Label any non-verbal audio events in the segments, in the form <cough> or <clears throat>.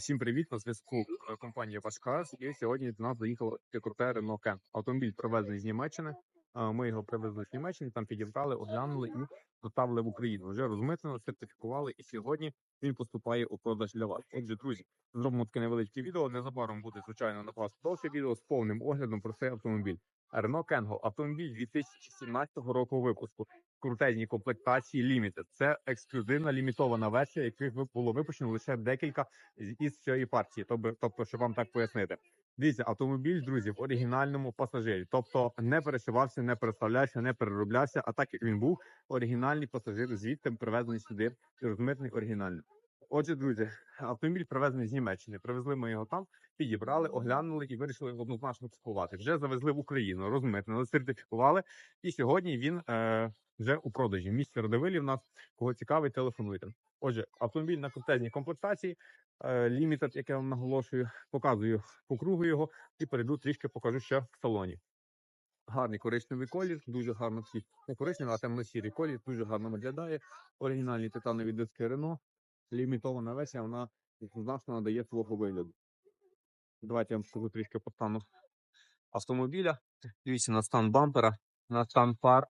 всім привіт! На зв'язку е, компанія Пашкас. І сьогодні до нас заїхало круте Нокен. Автомобіль привезений з Німеччини. Ми його привезли з Німеччини, там підібрали, оглянули і доставили в Україну. Вже розмитнено, сертифікували, і сьогодні він поступає у продаж для вас. Отже, друзі, зробимо таке невеличке відео. Незабаром буде звичайно на вас довше відео з повним оглядом про цей автомобіль. Renault Kangol. автомобіль 2017 року випуску. Крутезній комплектації Limited. Це ексклюзивна лімітована версія, яких було випущено лише декілька із цієї партії. Тобто, тобто, щоб вам так пояснити. Дивіться, автомобіль, друзі, в оригінальному пасажирі. Тобто не перешивався, не переставлявся, не перероблявся. А так як він був оригінальний пасажир, звідти привезений сюди розмитний оригінально. Отже, друзі, автомобіль привезений з Німеччини. Привезли ми його там, підібрали, оглянули і вирішили однозначно купувати. Вже завезли в Україну, розмитнили, сертифікували. І сьогодні він е, вже у продажі. В місті Радивилі в нас кого цікавить, телефонуйте. Отже, автомобіль на крутезній комплектації, е, лімітед, як я вам наголошую, показую по кругу його і перейду трішки покажу ще в салоні. Гарний коричневий колір, дуже гарно такий, не коричневий, а темно-сірий колір, дуже гарно виглядає. Оригінальні титанові диски Рено. Лімітована версія, вона значно надає свого вигляду. Давайте я вам скажу трішки по стану автомобіля. Дивіться на стан бампера, на стан фар.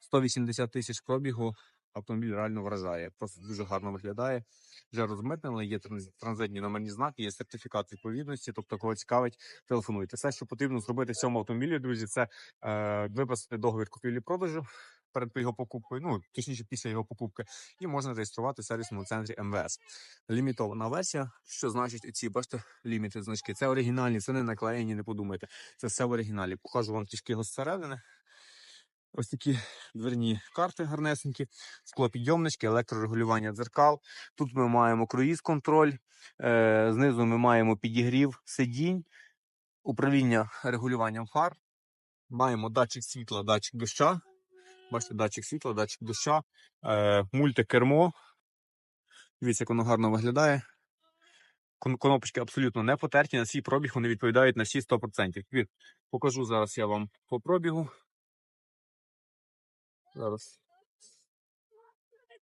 180 тисяч пробігу. Автомобіль реально вражає. Просто дуже гарно виглядає. Вже розмитнили, є транзитні номерні знаки, є сертифікат відповідності. Тобто, кого цікавить, телефонуйте. Все, що потрібно зробити в цьому автомобілі, друзі, це е, виписати договір купівлі-продажу перед його покупкою, ну точніше після його покупки, і можна реєструвати в сервісному центрі МВС. Лімітована версія, що значить ці, бачите, ліміти значки. Це оригінальні, це не наклеєні, не подумайте. Це все в оригіналі. Покажу вам трішки його зсередини. Ось такі дверні карти гарнесенькі, склопідйомнички, електрорегулювання дзеркал. Тут ми маємо круїз-контроль, е, знизу ми маємо підігрів сидінь, управління регулюванням фар. Маємо датчик світла, датчик доща. Бачите, датчик світла, датчик доща, е, мультикермо. Дивіться, як воно гарно виглядає. Кон- Кнопочки абсолютно не потерті, на свій пробіг вони відповідають на всі 100%. Покажу зараз я вам по пробігу. Зараз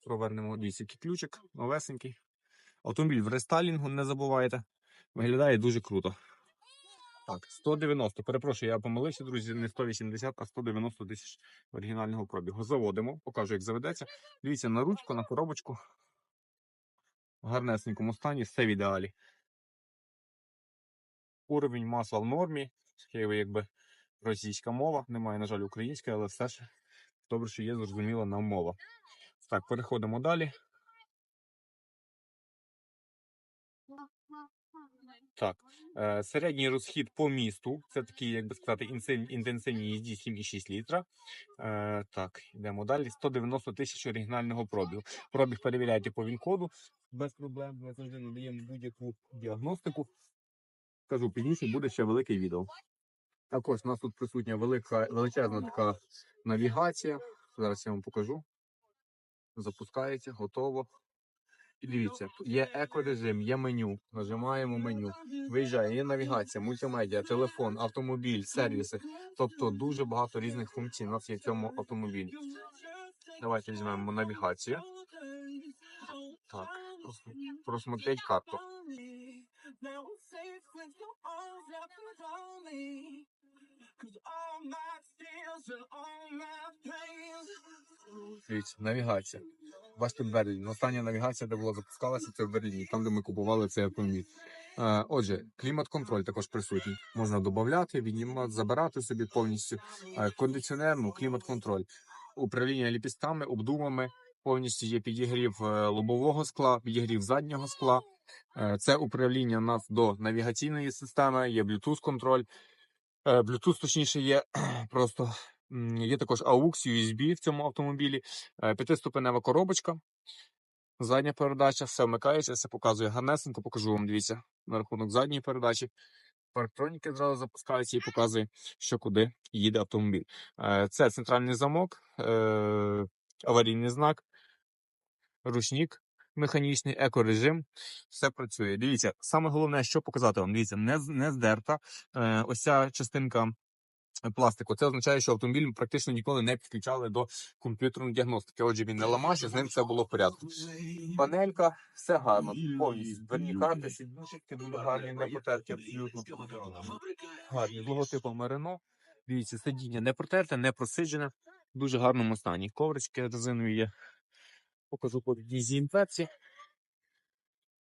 провернемо який ключик, новесенький. Автомобіль в рестайлінгу, не забувайте. Виглядає дуже круто. Так, 190. Перепрошую, я помилився, друзі, не 180, а 190 тисяч оригінального пробігу. Заводимо, покажу, як заведеться. Дивіться на ручку, на коробочку. В гарнесенькому стані, все в ідеалі. Уровень масла в нормі. Є якби російська мова, немає, на жаль, української, але все ж добре, що є зрозуміла нам мова. Так, переходимо далі. Так, е, середній розхід по місту. Це такий, як би сказати, інтенсивній їзді 7,6 літра. Е, так, йдемо далі. 190 тисяч оригінального пробігу. Пробіг перевіряйте по ВІН-коду. Без проблем. Ми завжди надаємо будь-яку діагностику. Кажу, пізніше буде ще велике відео. Також у нас тут присутня велика, величезна така навігація. Зараз я вам покажу. Запускається, готово. Дивіться, є екорежим, є меню. Нажимаємо меню. Виїжджає, є навігація, мультимедіа, телефон, автомобіль, сервіси. Тобто дуже багато різних функцій у нас є в цьому автомобілі. Давайте візьмемо навігацію. Так, просмотреть карту. Дивіться, навігація. Бачите, Берлін. Остання навігація, де була запускалася, це в Берліні, там, де ми купували цей автомобіль. Е, отже, клімат-контроль також присутній. Можна додати, віднімати, забирати собі повністю. Е, кондиціонер, ну, клімат-контроль. Управління ліпістками, обдумами. Повністю є підігрів е, лобового скла, підігрів заднього скла. Це управління нас до навігаційної системи, є Bluetooth-контроль. Е, Bluetooth, точніше, є <clears throat> просто є також AUX, USB в цьому автомобілі, Е, п'ятиступенева коробочка, задня передача, все вмикається, все показує гарнесенько, покажу вам, дивіться, на рахунок задньої передачі. Парктроніки зразу запускаються і показує, що куди їде автомобіль. Е, Це центральний замок, е, аварійний знак, ручник механічний, екорежим, все працює. Дивіться, саме головне, що показати вам, дивіться, не, не здерта. Ось ця частинка пластику. Це означає, що автомобіль практично ніколи не підключали до комп'ютерної діагностики. Отже, він не ламався, з ним все було в порядку. Панелька, все гарно. Повністю. Дверні карти, сіднички дуже гарні, не потерті абсолютно. Гарні. З логотипом Мерено. Дивіться, сидіння не протерте, не просиджене. В дуже гарному стані. Коврички резинові є. Покажу по дізінфекції.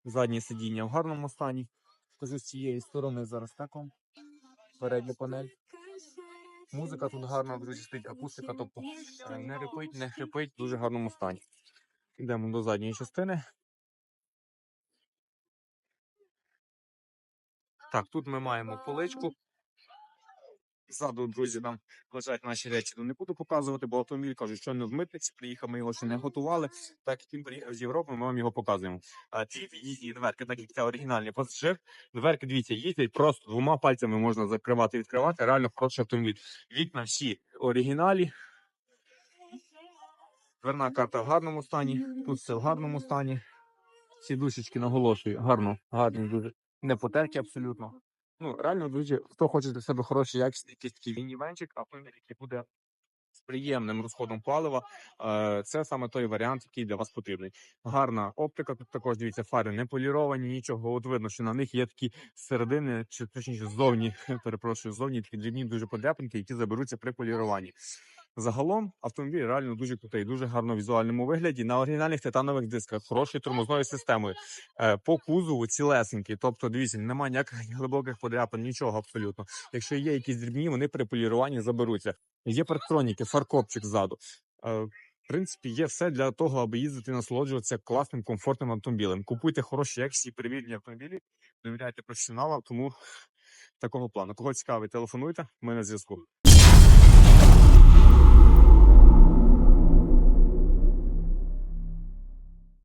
Заднє сидіння в гарному стані. Покажу з цієї сторони зараз так вам. Передня панель. Музика тут гарна, друзі, стоїть акустика, тобто не рипить, не хрипить, в дуже гарному стані. Йдемо до задньої частини. Так, тут ми маємо поличку. Ззаду, друзі, там лежать наші речі. Ну, не буду показувати, бо автомобіль кажуть, що не з митниці приїхав, ми його ще не готували. Так як він приїхав з Європи, ми вам його показуємо. А ці їхні дверки, так як це оригінальний пасажир. Дверки, дивіться, їздять просто двома пальцями можна закривати і відкривати. Реально хороший автомобіль. Вікна всі оригіналі. Дверна карта в гарному стані, тут все в гарному стані. Сідушечки наголошую, гарно, гарні дуже. Не потерті абсолютно. Ну, реально, друзі, хто хоче для себе хороший якісний якийсь такий мінівенчик, автомобіль, який буде з приємним розходом палива, е, це саме той варіант, який для вас потрібний. Гарна оптика, тут також дивіться, фари не поліровані, нічого. От видно, що на них є такі середини, чи точніше ззовні, <laughs> перепрошую, ззовні такі дрібні дуже подряпинки, які заберуться при поліруванні. Загалом автомобіль реально дуже крутий, дуже гарно в візуальному вигляді. На оригінальних титанових дисках, хорошою тормозною системою. Е, по кузову цілесенький. Тобто, дивіться, немає ніяких глибоких подряпин, нічого абсолютно. Якщо є якісь дрібні, вони при поліруванні заберуться. Є парктроніки, фаркопчик ззаду. Е, в принципі, є все для того, аби їздити і насолоджуватися класним, комфортним автомобілем. Купуйте хороші, якісні перевірені автомобілі, довіряйте професіоналам, тому такого плану. Кого цікавить, телефонуйте, ми на зв'язку.